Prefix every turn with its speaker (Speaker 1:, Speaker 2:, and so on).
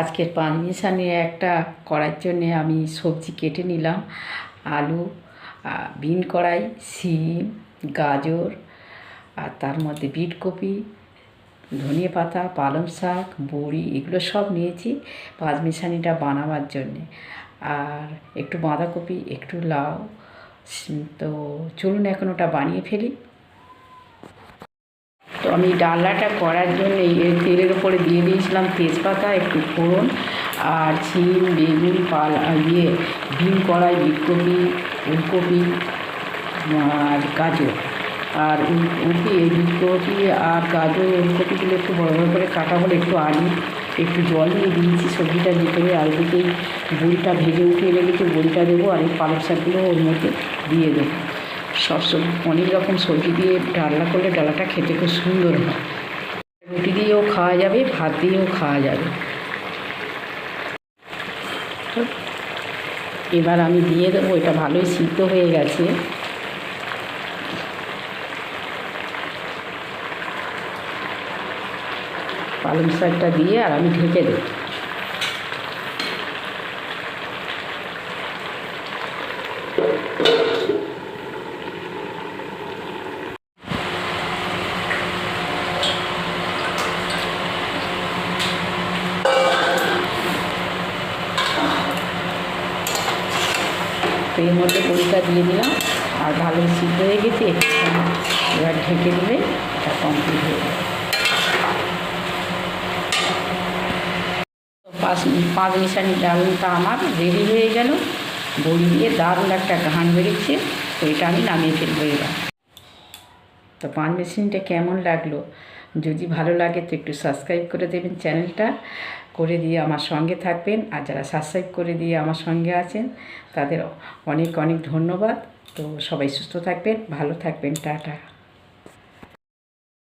Speaker 1: আজকের পাঁচ মিশানি একটা করার জন্যে আমি সবজি কেটে নিলাম। আলু বিন কড়াই সিম গাজর, আর তার মধ্যে বিট কপি ধনিয়া পাতা, পালং শাক, বড়ি এগুলো সব নিয়েছি পাঁচ মিশানিটা বানাবার জন্যে। আর একটু বাঁধাকপি, একটু লাউ তো চলুন এখন ওটা বানিয়ে ফেলি। তো আমি ডালনাটা করার জন্য তেলের ওপরে দিয়ে দিয়েছিলাম তেজপাতা, একটু ফোড়ন আর ছিম, বেগুন, পাল ইয়ে বিন কড়াই, বিটকপি, ফুলকপি আর গাজর। আর উল- উলকপি এই বিটকপি আর গাজর ওলকপিগুলো একটু বড় বড় করে কাটা হলে একটু আলু, একটু জল দিয়ে দিয়েছি সবজিটা ভিতরে। আর দিকেই বড়িটা ভেজে উঠে এলে কিছু বড়িটা দেবো আর এই পালক শাকগুলো ওর মধ্যে দিয়ে দেবো। সব অনেক রকম সবজি দিয়ে ডালনা করলে ডালাটা খেতে খুব সুন্দর হয়। রুটি দিয়েও খাওয়া যাবে, ভাত দিয়েও খাওয়া যাবে। এবার আমি দিয়ে দেবো, এটা ভালোই সিদ্ধ হয়ে গেছে। পালং শাকটা দিয়ে আর আমি ঢেকে দেবো। তো এর মধ্যে বড়িটা দিয়ে দিলাম। আর ভালো সিদ্ধ হয়ে গেছে এবার ঢেকে দিলে এটা কমপ্লিট হয়ে যাবে। পাঁচ পাঁচ মিশানি ডালটা আমার রেডি হয়ে গেল। বড়ি দিয়ে দারুণ একটা ঘান বেরিয়েছে, তো এটা আমি নামিয়ে ফেলব এবার। তো পাঁচ মেশিনটা কেমন লাগল? যদি ভালো লাগে তো একটু সাবস্ক্রাইব করে দেবেন চ্যানেলটা করে দিয়ে আমার সঙ্গে থাকবেন। আর যারা সাবস্ক্রাইব করে দিয়ে আমার সঙ্গে আছেন, তাদের অনেক অনেক ধন্যবাদ। তো সবাই সুস্থ থাকবেন, ভালো থাকবেন, টাটা।